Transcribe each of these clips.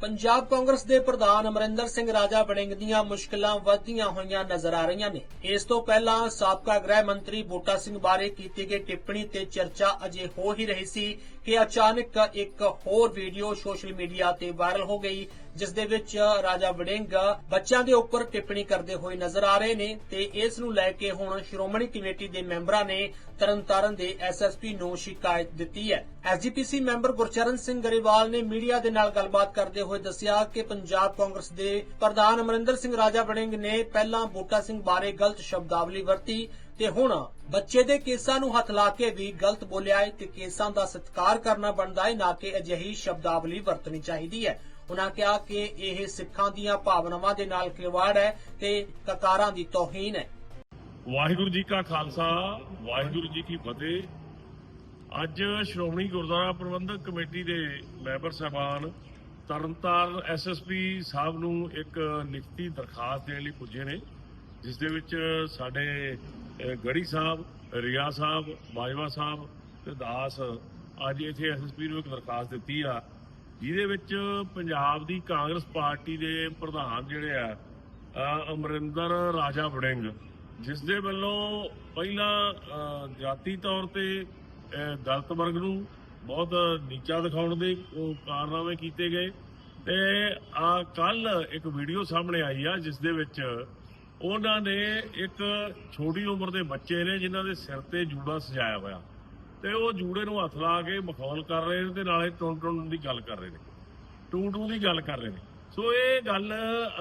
ਪੰਜਾਬ ਕਾਂਗਰਸ ਦੇ ਪ੍ਰਧਾਨ ਅਮਰਿੰਦਰ ਸਿੰਘ ਰਾਜਾ ਵੜਿੰਗ ਦੀਆਂ ਮੁਸ਼ਕਲਾਂ ਵਧਦੀਆਂ ਹੋਈਆਂ ਨਜ਼ਰ ਆ ਰਹੀਆਂ ਨੇ। ਇਸ ਤੋਂ ਪਹਿਲਾਂ ਸਾਬਕਾ ਗ੍ਰਹਿ ਮੰਤਰੀ ਬੂਟਾ ਸਿੰਘ ਬਾਰੇ ਕੀਤੀ ਗਈ ਟਿੱਪਣੀ ਤੇ ਚਰਚਾ ਅਜੇ ਹੋ ਹੀ ਰਹੀ ਸੀ ਕਿ ਅਚਾਨਕ ਇੱਕ ਹੋਰ ਵੀਡੀਓ ਸੋਸ਼ਲ ਮੀਡੀਆ ਤੇ ਵਾਇਰਲ ਹੋ ਗਈ, ਜਿਸ ਦੇ ਵਿੱਚ ਰਾਜਾ ਵੜਿੰਗ ਬੱਚਿਆਂ ਦੇ ਉੱਪਰ ਟਿੱਪਣੀ ਕਰਦੇ ਹੋਏ ਨਜ਼ਰ ਆ ਰਹੇ ਨੇ ਤੇ ਇਸ ਨੂੰ ਲੈ ਕੇ ਹੁਣ ਸ਼੍ਰੋਮਣੀ ਕਮੇਟੀ ਦੇ ਮੈਂਬਰਾਂ ਨੇ ਤਰਨਤਾਰਨ ਦੇ ਐਸਐਸਪੀ ਨੂੰ ਸ਼ਿਕਾਇਤ ਦਿੱਤੀ ਹੈ। ਐਸਜੀਪੀਸੀ ਮੈਂਬਰ ਗੁਰਚਰਨ ਸਿੰਘ ਗਰੇਵਾਲ ਨੇ ਮੀਡੀਆ ਦੇ ਨਾਲ ਗੱਲਬਾਤ ਕਰਦੇ ਹੋਏ ਦੱਸਿਆ ਕਿ ਪੰਜਾਬ ਕਾਂਗਰਸ ਦੇ ਪ੍ਰਧਾਨ ਅਮਰਿੰਦਰ ਸਿੰਘ ਰਾਜਾ ਵੜਿੰਗ ਨੇ ਪਹਿਲਾਂ ਬੋਟਾ ਸਿੰਘ ਬਾਰੇ ਗਲਤ ਸ਼ਬਦਾਵਲੀ ਵਰਤੀ ਤੇ ਹੁਣ ਬੱਚੇ ਦੇ ਕੇਸਾਂ ਨੂੰ ਹੱਥ ਲਾ ਕੇ ਵੀ ਗਲਤ ਬੋਲਿਆ ਹੈ ਤੇ ਕੇਸਾਂ ਦਾ ਸਤਿਕਾਰ ਕਰਨਾ ਬਣਦਾ ਹੈ, ਨਾ ਕਿ ਅਜਿਹੀ ਸ਼ਬਦਾਵਲੀ ਵਰਤਣੀ ਚਾਹੀਦੀ ਹੈ। ਉਹਨਾਂ ਕਿਹਾ ਕਿ ਇਹ ਸਿੱਖਾਂ ਦੀਆਂ ਭਾਵਨਾਵਾਂ ਦੇ ਨਾਲ ਖਿਲਵਾੜ ਹੈ ਤੇ ਕਕਾਰਾਂ ਦੀ ਤੋਹੀਨ ਹੈ। ਵਾਹਿਗੁਰੂ ਜੀ ਕਾ ਖਾਲਸਾ, ਵਾਹਿਗੁਰੂ ਜੀ ਕੀ ਫਤਿਹ। ਅੱਜ ਸ਼੍ਰੋਮਣੀ ਗੁਰਦੁਆਰਾ ਪ੍ਰਬੰਧਕ ਕਮੇਟੀ ਦੇ ਮੈਂਬਰ ਸਾਹਿਬਾਨ ਤਰਨਤਾਰਨ ਐਸਐਸਪੀ ਸਾਹਿਬ ਨੂੰ ਇੱਕ ਲਿਖਤੀ ਦਰਖਾਸਤ ਦੇਣ ਲਈ ਪੁੱਜੇ ਨੇ, ਜਿਸ ਦੇ ਵਿੱਚ ਸਾਡੇ ਗੜੀ ਸਾਹਿਬ, ਰਿਆ ਸਾਹਿਬ ਬਾਜਵਾ ਸਾਹਿਬ ਤੇ ਦਾਸ ਅੱਜ ਇੱਥੇ ਐਸਐਸਪੀ ਨੂੰ ਇੱਕ ਦਰਖਾਸਤ ਦਿੱਤੀ ਆ, ਜਿਹਦੇ ਵਿੱਚ ਪੰਜਾਬ ਦੀ ਕਾਂਗਰਸ ਪਾਰਟੀ ਦੇ ਪ੍ਰਧਾਨ ਜਿਹੜੇ ਆ ਅਮਰਿੰਦਰ ਰਾਜਾ ਵੜਿੰਗ, ਜਿਸ ਦੇ ਵੱਲੋਂ ਪਹਿਲਾਂ ਜਾਤੀ ਤੌਰ ਤੇ ਦਲਤ ਵਰਗ ਨੂੰ ਬਹੁਤ ਨੀਚਾ ਦਿਖਾਉਣ ਦੇ ਕਾਰਨਾਮੇ ਕੀਤੇ ਗਏ। ਤੇ ਆ ਕੱਲ ਇੱਕ ਵੀਡੀਓ ਸਾਹਮਣੇ ਆਈ ਆ, ਜਿਸ ਦੇ ਵਿੱਚ ਉਹਨਾਂ ਨੇ ਇੱਕ ਛੋਟੀ ਉਮਰ ਦੇ ਬੱਚੇ ਨੇ, ਜਿਨ੍ਹਾਂ ਦੇ ਸਿਰ ਤੇ ਜੂੜਾ ਸਜਾਇਆ ਹੋਇਆ। ਤੇ ਉਹ ਜੂੜੇ ਨੂੰ ਹੱਥ ਲਾ ਕੇ ਮਖੌਲ ਕਰ ਰਹੇ ਨੇ ਤੇ ਨਾਲੇ ਟੁੰਨ ਟੁੰਨ ਦੀ ਗੱਲ ਕਰ ਰਹੇ ਨੇ। ਟੂ ਟੂ ਦੀ ਗੱਲ ਕਰ ਰਹੇ ਨੇ। ਸੋ ਇਹ ਗੱਲ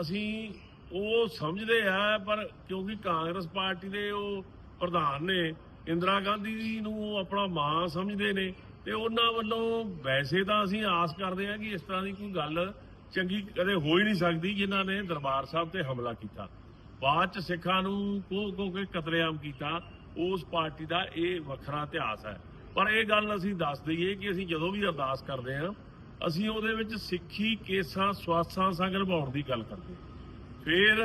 ਅਸੀਂ ਉਹ ਸਮਝਦੇ ਆ, ਪਰ ਕਿਉਂਕਿ ਕਾਂਗਰਸ ਪਾਰਟੀ ਦੇ ਉਹ ਪ੍ਰਧਾਨ ਨੇ, ਇੰਦਰਾ ਗਾਂਧੀ ਨੂੰ ਉਹ ਆਪਣਾ ਮਾਂ ਸਮਝਦੇ ਨੇ। ਤੇ ਉਹਨਾਂ ਵੱਲੋਂ ਵੈਸੇ ਤਾਂ ਅਸੀਂ ਆਸ ਕਰਦੇ ਹਾਂ ਕਿ ਇਸ ਤਰ੍ਹਾਂ ਦੀ ਕੋਈ ਗੱਲ ਚੰਗੀ ਕਦੇ ਹੋ ਹੀ ਨਹੀਂ ਸਕਦੀ ਜਿਨ੍ਹਾਂ ਨੇ ਦਰਬਾਰ ਸਾਹਿਬ ਤੇ ਹਮਲਾ ਕੀਤਾ। ਬਾਅਦ ਚ ਸਿੱਖਾਂ ਨੂੰ ਕੋ ਕੋ ਕੇ ਕਤਲੇਆਮ ਕੀਤਾ, ਉਸ ਪਾਰਟੀ ਦਾ ਇਹ ਵੱਖਰਾ ਇਤਿਹਾਸ ਹੈ। ਪਰ ਇਹ ਗੱਲ ਅਸੀਂ ਦੱਸ ਦਈਏ ਕਿ ਅਸੀਂ ਜਦੋਂ ਵੀ ਅਰਦਾਸ ਕਰਦੇ ਹਾਂ, ਅਸੀਂ ਉਹਦੇ ਵਿੱਚ ਸਿੱਖੀ ਕੇਸਾਂ, ਸਵਾਸਾਂ ਸੰਗ ਨਿਭਾਉਣ ਦੀ ਗੱਲ ਕਰਦੇ ਫਿਰ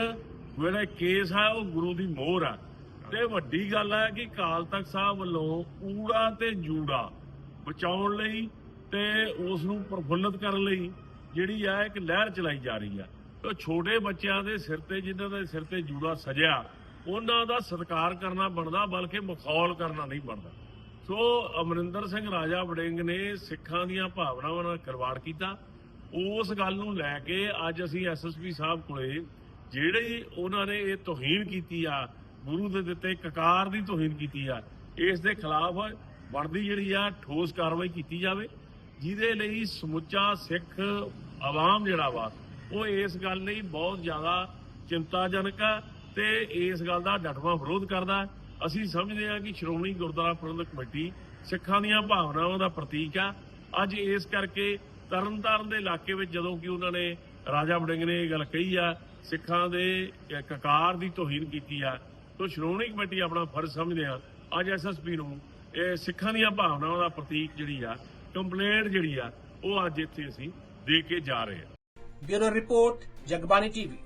ਜਿਹੜਾ ਕੇਸ ਹੈ ਉਹ ਗੁਰੂ ਦੀ ਮੋਹਰ ਹੈ ਤੇ ਵੱਡੀ ਗੱਲ ਹੈ ਕਿ ਕਾਲ ਤਖਤ ਸਾਹਿਬ ਵੱਲੋਂ ਊੜਾ ਤੇ ਜੂੜਾ ਬਚਾਉਣ ਲਈ ਤੇ ਉਸ ਨੂੰ ਪ੍ਰਫੁੱਲਤ ਕਰਨ ਲਈ ਜਿਹੜੀ ਆ ਇੱਕ ਲਹਿਰ ਚਲਾਈ ਜਾ ਰਹੀ ਆ। ਉਹ ਛੋਟੇ ਬੱਚਿਆਂ ਦੇ ਸਿਰ ਤੇ, ਜਿਨ੍ਹਾਂ ਦੇ ਸਿਰ ਤੇ ਜੂੜਾ ਸਜਿਆ, ਉਹਨਾਂ ਦਾ ਸਤਿਕਾਰ ਕਰਨਾ ਬਣਦਾ, ਬਲਕਿ ਮਖੌਲ ਕਰਨਾ ਨਹੀਂ ਬਣਦਾ। ਸੋ ਅਮਰਿੰਦਰ ਸਿੰਘ ਰਾਜਾ ਵੜਿੰਗ ਨੇ ਸਿੱਖਾਂ ਦੀਆਂ ਭਾਵਨਾਵਾਂ ਨਾਲ ਕਰਵਾੜ ਕੀਤਾ। ਉਸ ਗੱਲ ਨੂੰ ਲੈ ਕੇ ਅੱਜ ਅਸੀਂ ਐਸਐਸਪੀ ਸਾਹਿਬ ਕੋਲੇ, ਜਿਹੜੇ ਉਹਨਾਂ ਨੇ ਇਹ ਤੋਹੀਨ ਕੀਤੀ ਆ, ਗੁਰੂ ਦੇ ਦਿੱਤੇ ਕਕਾਰ ਦੀ ਤੋਹੀਨ ਕੀਤੀ ਆ, ਇਸ ਦੇ ਖਿਲਾਫ ਬਣਦੀ ਜਿਹੜੀ ਆ, ਠੋਸ ਕਾਰਵਾਈ ਕੀਤੀ ਜਾਵੇ, ਜਿਹਦੇ ਲਈ ਸਮੁੱਚਾ ਸਿੱਖ ਆਵਾਮ ਜਿਹੜਾ ਵਾ, ਉਹ ਇਸ ਗੱਲ ਲਈ ਬਹੁਤ ਜ਼ਿਆਦਾ ਚਿੰਤਾਜਨਕ ਆ ਤੇ ਇਸ ਗੱਲ ਦਾ ਡਟਵਾ ਵਿਰੋਧ ਕਰਦਾ ਅਸੀਂ ਸਮਝਦੇ ਹਾਂ ਕਿ ਸ਼੍ਰੋਮਣੀ ਗੁਰਦੁਆਰਾ ਪ੍ਰਬੰਧਕ ਕਮੇਟੀ ਸਿੱਖਾਂ ਦੀਆਂ ਭਾਵਨਾਵਾਂ ਦਾ ਪ੍ਰਤੀਕ ਆ। ਅੱਜ ਇਸ ਕਰਕੇ ਤਰਨਤਾਰਨ ਦੇ ਇਲਾਕੇ ਵਿੱਚ ਜਦੋਂ ਕਿ ਉਹਨਾਂ ਨੇ ਰਾਜਾ ਵੜਿੰਗ ਨੇ ਇਹ ਗੱਲ ਕਹੀ ਆ, ਸਿੱਖਾਂ ਦੇ ਕਕਾਰ ਦੀ ਤੋਹੀਨ ਕੀਤੀ ਆ, ਤਾਂ ਸ਼੍ਰੋਮਣੀ ਕਮੇਟੀ ਆਪਣਾ ਫਰਜ਼ ਸਮਝਦੇ ਆ। ਅੱਜ ਐਸਐਸਪੀ ਨੂੰ ਇਹ ਸਿੱਖਾਂ ਦੀਆਂ ਭਾਵਨਾਵਾਂ ਦਾ ਪ੍ਰਤੀਕ ਜਿਹੜੀ ਆ, ਕੰਪਲੇਂਟ ਜਿਹੜੀ ਆ, ਉਹ ਅੱਜ ਇੱਥੇ ਅਸੀਂ ਦੇ ਕੇ ਜਾ ਰਹੇ ਹਾਂ। Bureau report Jagbani TV.